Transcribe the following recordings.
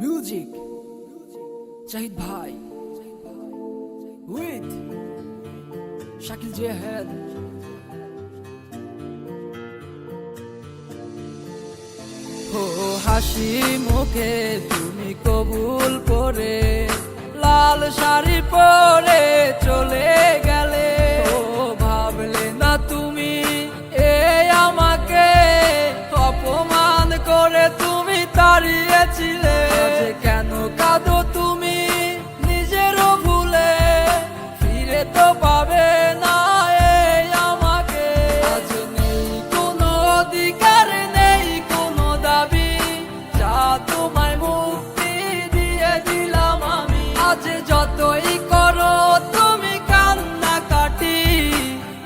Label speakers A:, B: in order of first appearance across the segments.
A: Music Shahid ভাই with Shakil জেহেদ ও হাসি মুখে তুমি কবুল করে, লাল শাড়ি পরে চলে কাজ যতই করো, তুমি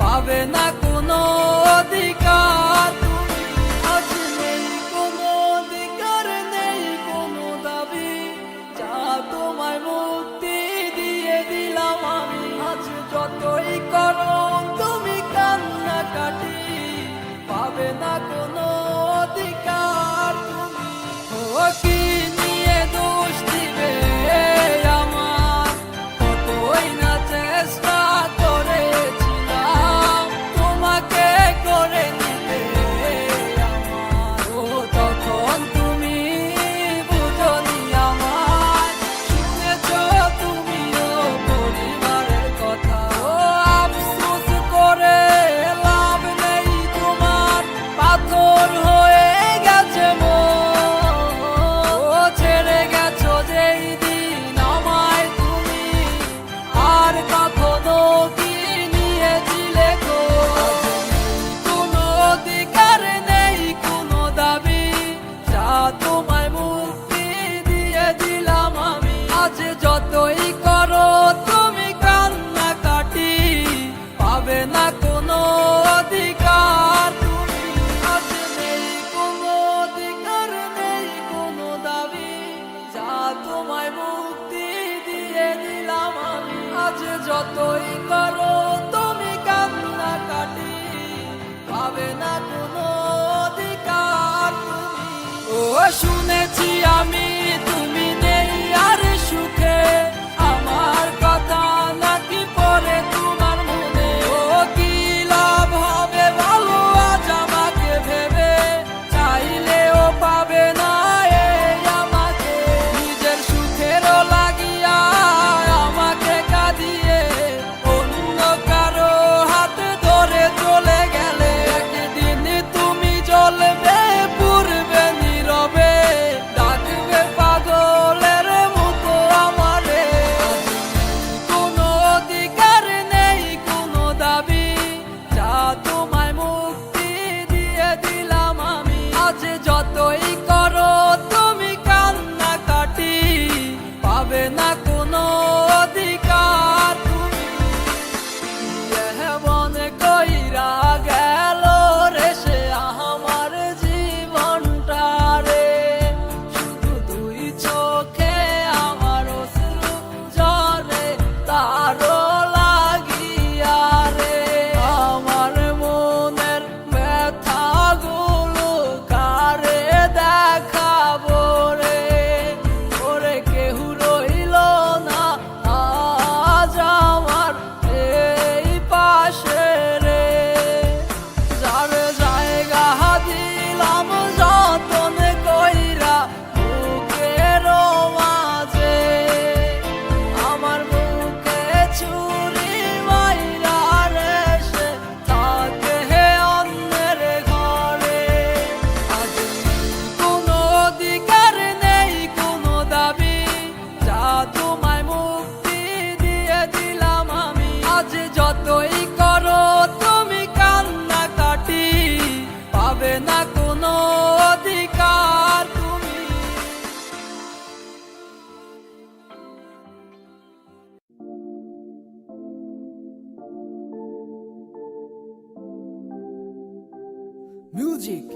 A: পাবে না কোনো অধিকার। তুমি নেই অধিকার, নেই দাবি। যা তোমায় দিয়ে দিলাম আমি। যতই করো, তুমি পাবে না কোনো অধিকার। ও কি যতই করো তুমি কান্না কাটি পাবে না কোনো অধিকার ও শুনেছি só tô. পাবে না কোনো অধিকার তুমি। মিউজিক